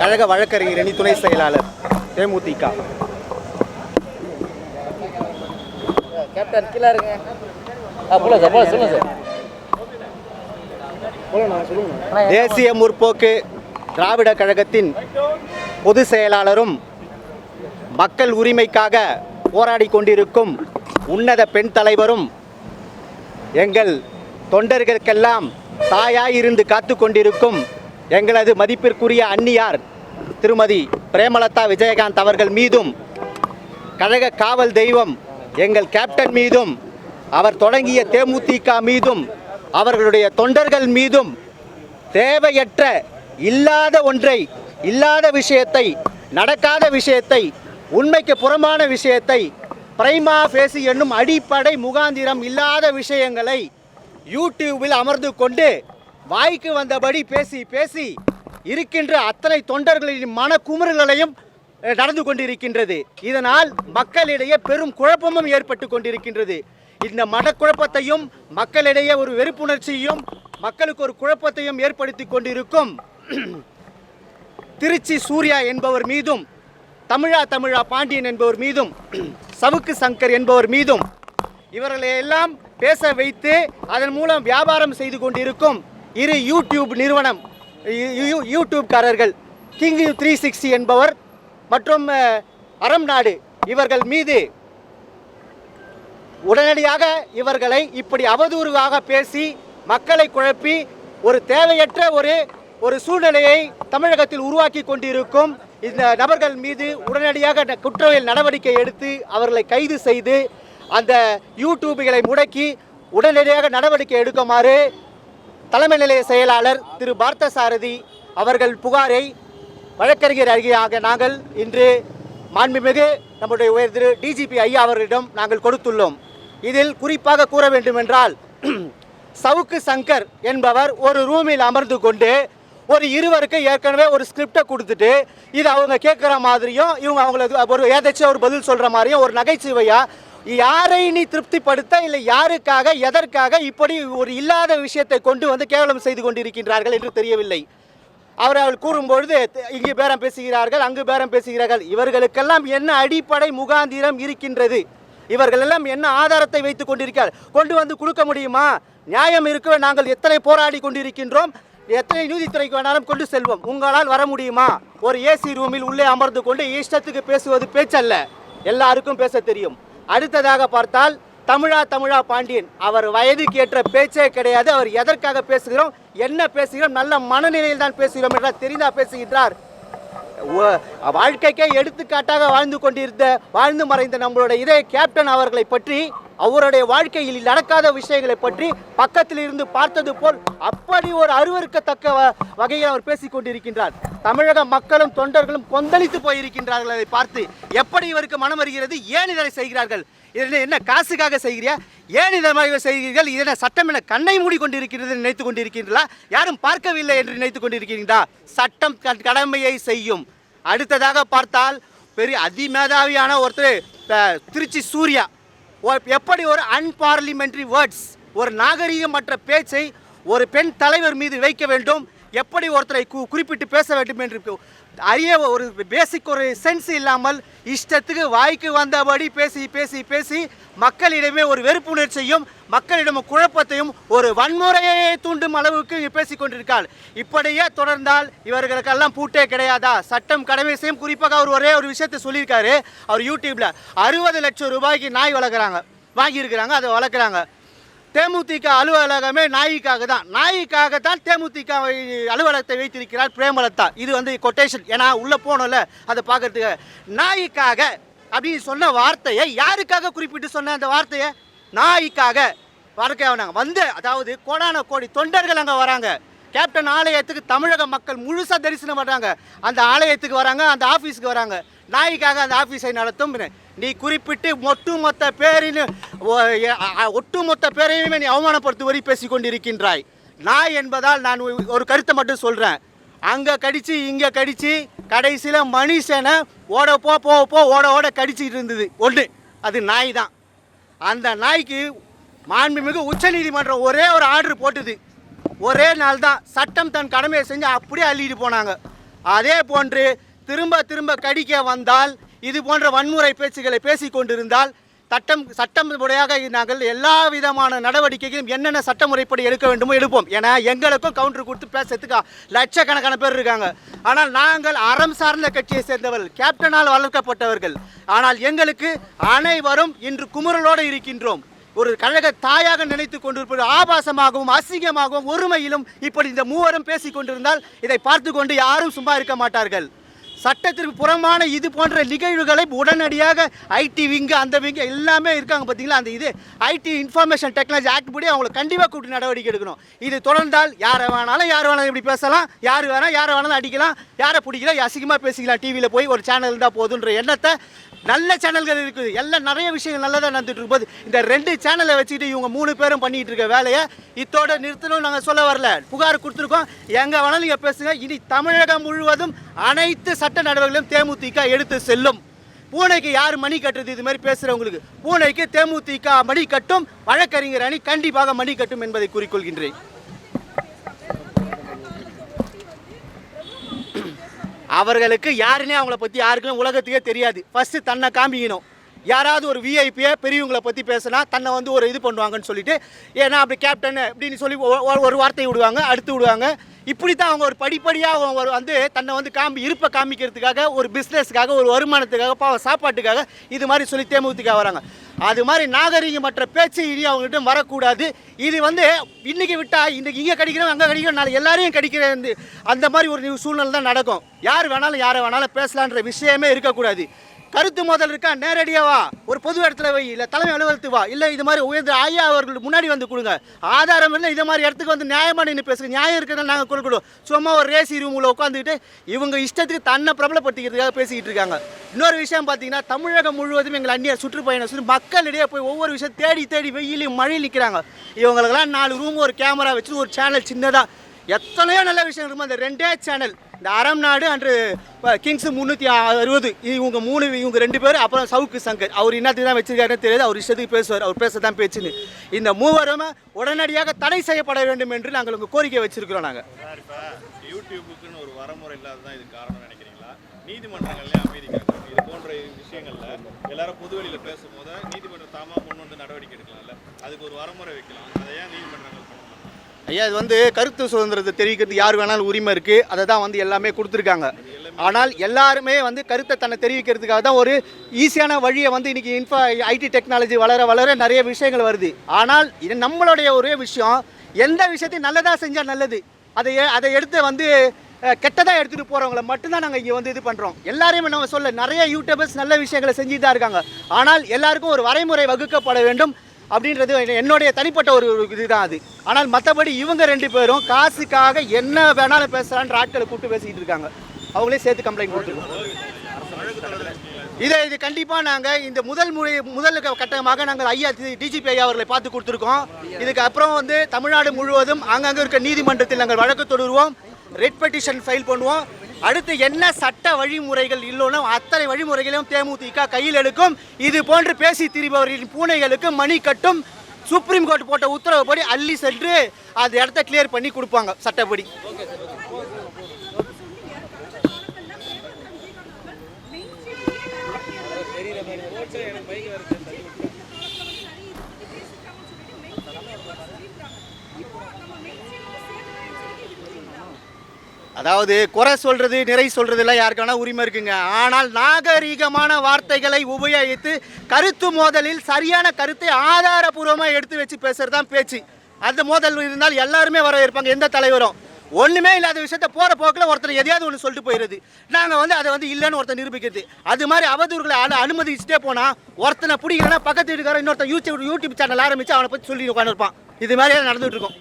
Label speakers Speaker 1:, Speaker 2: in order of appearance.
Speaker 1: கழக வழக்கறிஞர் அணி துணை செயலாளர் தேமுதிக.
Speaker 2: கேப்டன் கீழே இருங்க. ஆ போல சார் போல சொல்லுங்க சார்.
Speaker 1: தேசிய முற்போக்கு திராவிட கழகத்தின் பொதுச் செயலாளரும் மக்கள் உரிமைக்காக போராடி கொண்டிருக்கும் உன்னத பெண் தலைவரும் எங்கள் தொண்டர்களுக்கெல்லாம் தாயாய் இருந்து காத்து கொண்டிருக்கும் எங்களது மதிப்பிற்குரிய அன்னியார் திருமதி பிரேமலதா விஜயகாந்த் அவர்கள் மீதும் கழக காவல் தெய்வம் எங்கள் கேப்டன் மீதும் அவர் தொடங்கிய தேமுதிக மீதும் அவர்களுடைய தொண்டர்கள் மீதும் தேவையற்ற இல்லாத ஒன்றை இல்லாத விஷயத்தை நடக்காத விஷயத்தை உண்மைக்கு புறமான விஷயத்தை பிரைமா பேசி என்னும் அடிப்படை முகாந்திரம் இல்லாத விஷயங்களை யூடியூபில் அமர்ந்து கொண்டு வாய்க்கு வந்தபடி பேசி பேசி இருக்கின்ற அத்தனை தொண்டர்களின் மனக்குமுறுகளையும் நடந்து கொண்டிருக்கின்றது. இதனால் மக்களிடையே பெரும் குழப்பமும் ஏற்பட்டு கொண்டிருக்கின்றது. இந்த மனக்குழப்பத்தையும் மக்களிடையே ஒரு வெறுப்புணர்ச்சியும் மக்களுக்கு ஒரு குழப்பத்தையும் ஏற்படுத்தி கொண்டிருக்கும் திருச்சி சூர்யா என்பவர் மீதும் தமிழா தமிழா பாண்டியன் என்பவர் மீதும் சவுக்கு சங்கர் என்பவர் மீதும் இவர்களை எல்லாம் பேச வைத்து அதன் மூலம் வியாபாரம் செய்து கொண்டிருக்கும் இரு யூடியூப் நிறுவனம் யூ- யூடியூப்காரர்கள் கிங் த்ரீ சிக்ஸ்டி என்பவர் மற்றும் அறம் நாடு இவர்கள் மீது உடனடியாக இவர்களை இப்படி அவதூறுவாக பேசி மக்களை குழப்பி ஒரு தேவையற்ற ஒரு ஒரு சூழ்நிலையை தமிழகத்தில் உருவாக்கி கொண்டிருக்கும் இந்த நபர்கள் மீது உடனடியாக குற்றவியல் நடவடிக்கை எடுத்து அவர்களை கைது செய்து அந்த யூடியூப்களை முடக்கி உடனடியாக நடவடிக்கை எடுக்குமாறு தலைமை நிலைய செயலாளர் திரு பார்த்தசாரதி அவர்கள் புகாரை வழக்கறிஞர் அருகேயாக நாங்கள் இன்று மாண்புமிகு நம்முடைய உயர் திரு டிஜிபி ஐயா அவர்களிடம் நாங்கள் கொடுத்துள்ளோம். இதில் குறிப்பாக கூற வேண்டுமென்றால் சவுக்கு சங்கர் என்பவர் ஒரு ரூமில் அமர்ந்து கொண்டு ஒரு இருவருக்கு ஏற்கனவே ஒரு ஸ்கிரிப்டை கொடுத்துட்டு இது அவங்க கேட்குற மாதிரியும் இவங்க அவங்களுக்கு ஒரு ஏதாச்சும் ஒரு பதில் சொல்கிற மாதிரியும் ஒரு நகைச்சுவையாக யாரை நீ திருப்திப்படுத்த இல்லை யாருக்காக எதற்காக இப்படி ஒரு இல்லாத விஷயத்தை கொண்டு வந்து கேவலம் செய்து கொண்டிருக்கின்றார்கள் என்று தெரியவில்லை. அவர் அவள் கூறும்பொழுது இங்கு பேரம் பேசுகிறார்கள் அங்கு பேரம் பேசுகிறார்கள். இவர்களுக்கெல்லாம் என்ன அடிப்படை முகாந்திரம் இருக்கின்றது? இவர்களெல்லாம் என்ன ஆதாரத்தை வைத்துக் கொண்டிருக்கிறார்? கொண்டு வந்து கொடுக்க முடியுமா? நியாயம் இருக்க நாங்கள் எத்தனை போராடி கொண்டிருக்கின்றோம்? எத்தனை நீதித்துறைக்கு வேணாலும் கொண்டு செல்வோம். உங்களால் வர முடியுமா? ஒரு ஏசி ரூமில் உள்ளே அமர்ந்து கொண்டு இஷ்டத்துக்கு பேசுவது பேச்சல்ல. எல்லாருக்கும் பேச தெரியும். அடுத்ததாக பார்த்தால் தமிழா தமிழா பாண்டியன். அவர் வயதுக்கு ஏற்ற பேச்சே கிடையாது. அவர் எதற்காக பேசுகிறோம்? என்ன பேசுகிறோம்? நல்ல மனநிலையில் தான் பேசுகிறோம் என்றால் தெரிந்தா பேசுகின்றார். வாழ்க்கைக்கே எடுத்துக்காட்டாக வாழ்ந்து கொண்டிருந்த வாழ்ந்து மறைந்த நம்மளுடைய இதே கேப்டன் அவர்களை பற்றி அவருடைய வாழ்க்கையில் நடக்காத விஷயங்களை பற்றி பக்கத்தில் இருந்து பார்த்தது போல் அப்படி ஒரு அருவருக்கத்தக்க வ- வகையில் அவர் பேசிக் கொண்டிருக்கின்றார். தமிழக மக்களும் தொண்டர்களும் கொந்தளித்து போயிருக்கின்றார்கள் அதை பார்த்து. எப்படி இவருக்கு மனம் வருகிறது? ஏன் இதனை செய்கிறார்கள்? இது என்ன காசுக்காக செய்கிறியா? ஏன் இதை மாதிரி செய்கிறீர்கள்? இதனை சட்டம் என கண்ணை மூடி கொண்டிருக்கிறது என்று நினைத்துக் கொண்டிருக்கிறீர்களா யாரும் பார்க்கவில்லை என்று நினைத்துக் கொண்டிருக்கிறீங்களா சட்டம் கடமையை செய்யும். அடுத்ததாக பார்த்தால் பெரிய அதிமேதாவியான ஒருத்தர் திருச்சி சூர்யா. எப்படி ஒரு அன்பார்லிமெண்ட்ரி வேர்ட்ஸ் ஒரு நாகரீகமற்ற பேச்சை ஒரு பெண் தலைவர் மீது வைக்க வேண்டும் எப்படி ஒருத்தரை கு- குறிப்பிட்டு பேச வேண்டும் என்று அரிய ஒரு பேசிக் ஒரு சென்ஸ் இல்லாமல் இஷ்டத்துக்கு வாய்க்கு வந்தபடி பேசி பேசி பேசி மக்களிடமே ஒரு வெறுப்புணர்ச்சியும் மக்களிடம் குழப்பத்தையும் ஒரு வன்முறையை தூண்டும் அளவுக்கு பேசிக் கொண்டிருக்காள். இப்படியே தொடர்ந்தால் இவர்களுக்கெல்லாம் பூட்டே கிடையாதா? சட்டம் கடமை செய்யும் குறிப்பாக அவர் ஒரே ஒரு விஷயத்தை சொல்லியிருக்காரு. அவர் யூடியூப்பில் அறுபது லட்சம் ரூபாய்க்கு நாய் வளர்க்குறாங்க வாங்கியிருக்கிறாங்க அதை வளர்க்குறாங்க. தேமுதிக அலுவலகமே நாய்க்காக தான் நாய்க்காக தான் தேமுதிக அலுவலகத்தை வைத்திருக்கிறார் பிரேமலதா. இது வந்து கொட்டேஷன் ஏன்னா உள்ளே போனோம்ல அதை பார்க்கறதுக்கு. நாய்க்காக அப்படின்னு சொன்ன வார்த்தையை யாருக்காக குறிப்பிட்டு சொன்ன அந்த வார்த்தையை? நாய்க்காக. வரக்க வந்தாங்க. வந்து அதாவது கோடான கோடி தொண்டர்கள் அங்கே வராங்க. கேப்டன் ஆலயத்துக்கு தமிழக மக்கள் முழுசாக தரிசனம் பண்ணுறாங்க அந்த ஆலயத்துக்கு வராங்க அந்த ஆஃபீஸுக்கு வராங்க. நாய்க்காக அந்த ஆஃபீஸை நடத்தும் நீ குறிப்பிட்டு ஒட்டுமொத்த பேரின் ஒட்டுமொத்த பேரையுமே நீ அவமானப்படுத்துவரை பேசி கொண்டிருக்கின்றாய். நாய் என்பதால் நான் ஒரு- ஒரு கருத்தை மட்டும் சொல்கிறேன் அங்கே கடித்து இங்கே கடித்து கடைசியில் மனுஷனை ஓட போ போ போ ஓட ஓட கடிச்சிட்டு இருந்தது. ஒன்று அது நாய் தான். அந்த நாய்க்கு மாண்புமிகு உச்சநீதிமன்றம் ஒரே ஒரு ஆர்டர் போட்டுது. ஒரே நாள் தான் சட்டம் தன் கடமையை செஞ்சு அப்படியே அள்ளிட்டு போனாங்க. அதே போன்று திரும்ப திரும்ப கடிக்க வந்தால் இது போன்ற வன்முறை பேச்சுகளை பேசிக் கொண்டிருந்தால் சட்டம் சட்டம் முறையாக நாங்கள் எல்லா விதமான நடவடிக்கைகளும் என்னென்ன சட்டமுறைப்படி எடுக்க வேண்டுமோ எடுப்போம். ஏன்னா எங்களுக்கும் கவுண்டர் கொடுத்து பேசுறதுக்கு லட்சக்கணக்கான பேர் இருக்காங்க. ஆனால் நாங்கள் அறம் சார்ந்த கட்சியை சேர்ந்தவர்கள் கேப்டனால் வளர்க்கப்பட்டவர்கள். ஆனால் எங்களுக்கு அனைவரும் இன்று குமுறலோடு இருக்கின்றோம். ஒரு கழக தாயாக நினைத்து கொண்டிருப்பது ஆபாசமாகவும் அசிங்கமாகவும் ஒருமையிலும் இப்படி இந்த மூவரும் பேசிக் கொண்டிருந்தால் இதை பார்த்து கொண்டு யாரும் சும்மா இருக்க மாட்டார்கள். சட்டத்திற்கு புறமான இது போன்ற நிகழ்வுகளை உடனடியாக ஐடி விங்கு அந்த விங்கு எல்லாமே இருக்காங்க பார்த்தீங்களா? அந்த இது ஐடி இன்ஃபர்மேஷன் டெக்னாலஜி ஆக்ட் படி அவங்களை கண்டிப்பாக கூப்பிட்டு நடவடிக்கை எடுக்கணும். இது தொடர்ந்தால் யாரை வேணாலும் யார் வேணாலும் இப்படி பேசலாம். யார் வேணால் யாரை வேணாலும் அடிக்கலாம். யாரை பிடிக்கலாம் அசிங்கமாக பேசிக்கலாம் டிவியில் போய் ஒரு சேனல் இருந்தால் போதுன்ற எண்ணத்தை நல்ல சேனல்கள் இருக்குது. எல்லாம் நிறைய விஷயங்கள் நல்லதாக நடந்துட்டு இருக்கும் போது இந்த ரெண்டு சேனலை வச்சுக்கிட்டு இவங்க மூணு பேரும் பண்ணிகிட்டு இருக்க வேலையை இத்தோட நிறுத்தணும் நாங்கள் சொல்ல வரல. புகார் கொடுத்துருக்கோம். எங்கே வேணாலும் நீங்கள் பேசுங்க. இனி தமிழகம் முழுவதும் அனைத்து சட்ட நடவடிக்கைகளும் தேமுதிக எடுத்து செல்லும். பூனைக்கு யார் மணி கட்டுறது? இது மாதிரி பேசுகிறவங்களுக்கு பூனைக்கு தேமுதிக மணி கட்டும் வழக்கறிஞர் அணி கண்டிப்பாக மணி கட்டும் என்பதை குறிக்கொள்கின்றேன். அவர்களுக்கு யாருன்னே அவங்கள பற்றி யாருக்கும் உலகத்துக்கே தெரியாது. ஃபஸ்ட்டு தன்னை காமிக்கணும். யாராவது ஒரு விஐபியை பெரியவங்களை பற்றி பேசினா தன்னை வந்து ஒரு இது பண்ணுவாங்கன்னு சொல்லிட்டு ஏன்னா அப்படி கேப்டன் அப்படின்னு சொல்லி ஒ- ஒரு வார்த்தையை விடுவாங்க அடுத்து விடுவாங்க. இப்படி தான் அவங்க ஒரு படிப்படியாக அவங்க ஒரு வந்து தன்னை வந்து காமி இருப்பை காமிக்கிறதுக்காக ஒரு பிஸ்னஸ்க்காக ஒரு வருமானத்துக்காக பாவம் சாப்பாட்டுக்காக இது மாதிரி சொல்லி தேமுதிக வராங்க. அது மாதிரி நாகரிகமற்ற பேச்சு இனி அவங்ககிட்ட வரக்கூடாது. இது வந்து இன்னைக்கு விட்டால் இன்றைக்கி இங்கே கடிக்கிறோம் அங்கே கடிக்கிறோம் நாளை எல்லாரையும் கடிக்கிற அந்த மாதிரி ஒரு சூழ்நிலை தான் நடக்கும். யார் வேணாலும் யாரை வேணாலும் பேசலான்ற விஷயமே இருக்கக்கூடாது. கருத்து மோதல் இருக்கா? நேரடியாக வா. ஒரு பொது இடத்துல வை. இல்லை தலைமை அலுவலகத்துக்கு வா. இல்லை இது மாதிரி உயர்ந்த ஐயா அவர்கள் முன்னாடி வந்து கொடுங்க. ஆதாரம் இல்லை இது மாதிரி இடத்துக்கு வந்து நியாயமாக நின்று பேசுங்க. நியாயம் இருக்கிறதா நாங்கள் கொடுக்கணும் சும்மா ஒரு ரேசி ரூமில் உட்காந்துக்கிட்டு இவங்க இஷ்டத்துக்கு தன்னை பிரபலப்படுத்திக்கிறதுக்காக பேசிக்கிட்டு இருக்காங்க. இன்னொரு விஷயம் பார்த்தீங்கன்னா தமிழகம் முழுவதும் எங்கள் அந்நியர் சுற்றுப்பயணம் சொல்லி மக்களிடையே போய் ஒவ்வொரு விஷயம் தேடி தேடி வெயிலையும் மழை நிற்கிறாங்க இவங்களுக்கெல்லாம் நாலு ரூம் ஒரு கேமரா வச்சு ஒரு சேனல் சின்னதாக எத்தனையோ நல்ல விஷயம் இருக்குமோ? அந்த ரெண்டே சேனல் இந்த அறம் நாடு அன்று கிங்ஸ் முந்நூற்றி அறுபது இவங்க மூணு இவங்க ரெண்டு பேர் அப்புறம் சவுக்கு சங்கர். அவர் என்னத்துக்கு தான் வச்சிருக்காருன்னு தெரியாது அவர் இஷ்டத்துக்கு பேசுவார் அவர் பேச தான் பேச்சுன்னு. இந்த மூவரும் உடனடியாக தடை செய்யப்பட வேண்டும் என்று நாங்கள் உங்கள் கோரிக்கை வச்சிருக்கிறோம் நாங்கள்
Speaker 3: யூடியூபுக்குன்னு ஒரு வரமுறை இல்லாததான் இது காரணம் நினைக்கிறீங்களா? நீதிமன்றங்கள்லேயே அமைதி இது போன்ற விஷயங்கள்ல எல்லாரும் பொதுவெளியில் பேசும்போது நீதிமன்றம் தாமா முன் வந்து நடவடிக்கை எடுக்கலாம்ல. அதுக்கு ஒரு வரமுறை வைக்கலாம். அதை ஏன் நீதிமன்றங்கள்
Speaker 1: ஐயா இது வந்து கருத்து சுதந்திரத்தை தெரிவிக்கிறது யார் வேணாலும் உரிமை இருக்குது அதை தான் வந்து எல்லாமே கொடுத்துருக்காங்க. ஆனால் எல்லாருமே வந்து கருத்தை தன்னை தெரிவிக்கிறதுக்காக தான் ஒரு ஈஸியான வழியை வந்து இன்றைக்கி இன்ஃபா ஐடி டெக்னாலஜி வளர வளர நிறைய விஷயங்கள் வருது. ஆனால் இது நம்மளுடைய ஒரே விஷயம். எந்த விஷயத்தையும் நல்லதாக செஞ்சால் நல்லது. அதை அதை எடுத்து வந்து கெட்டதாக எடுத்துகிட்டு போகிறவங்கள மட்டும்தான் நாங்கள் இங்கே வந்து இது பண்ணுறோம் எல்லாரையுமே நம்ம சொல்ல நிறைய யூடியூபர்ஸ் நல்ல விஷயங்களை செஞ்சுட்டு தான் இருக்காங்க. ஆனால் எல்லாருக்கும் ஒரு வரைமுறை வகுக்கப்பட வேண்டும். அப்படின்றது என்னுடைய தனிப்பட்ட ஒரு இதுதான் அது. ஆனால் மற்றபடி இவங்க ரெண்டு பேரும் காசுக்காக என்ன வேணாலும் பேசலான்ற ஆட்களை கூப்பிட்டு பேசிக்கிட்டு இருக்காங்க. அவங்களே சேர்த்து கம்ப்ளைண்ட் கொடுத்துருக்கோம். இதை இது கண்டிப்பாக நாங்கள் இந்த முதல் முறை முதல் க- கட்டமாக நாங்கள் ஐயா டிஜிபி ஐயா அவர்களை பார்த்து கொடுத்துருக்கோம். இதுக்கு அப்புறம் வந்து தமிழ்நாடு முழுவதும் அங்கங்கே இருக்க நீதிமன்றத்தில் நாங்கள் வழக்கு தொடருவோம் ரெட் பெட்டிஷன் ஃபைல் பண்ணுவோம். அடுத்து என்ன சட்ட வழிமுறைகள் இல்லைனோ அத்தனை வழிமுறைகளையும் தேமுதிக கையில் எடுக்கும். இது போன்று பேசி திரிபவர்களின் பூனைகளுக்கு மணி கட்டும். சுப்ரீம் கோர்ட் போட்ட உத்தரவுப்படி அள்ளி சென்று அந்த இடத்த கிளியர் பண்ணி கொடுப்பாங்க சட்டப்படி. அதாவது குறை சொல்றது நிறை சொல்றதுலாம் யாருக்கான உரிமை இருக்குங்க. ஆனால் நாகரீகமான வார்த்தைகளை உபயோகித்து கருத்து மோதலில் சரியான கருத்தை ஆதாரபூர்வமாக எடுத்து வச்சு பேசுறது தான் பேச்சு. அந்த மோதல் இருந்தால் எல்லாருமே வரவேற்பாங்க எந்த தலைவரும். ஒன்றுமே இல்லாத விஷயத்த போகிற போக்கில் ஒருத்தர் எதையாவது ஒன்று சொல்லிட்டு போயிடுது நாங்கள் வந்து அதை வந்து இல்லைன்னு ஒருத்தர் நிரூபிக்கிறது. அது மாதிரி அவதூறுகளை அனு அனுமதிச்சுட்டே போனால் ஒருத்தனை பிடிக்கிறனா பக்கத்து வீட்டுக்காரன் இன்னொருத்தன் யூடியூப் யூடியூப் சேனல் ஆரம்பித்து அவனை பற்றி சொல்லி உட்காந்துருப்பான் இது மாதிரி நடந்துட்டு இருக்கும்.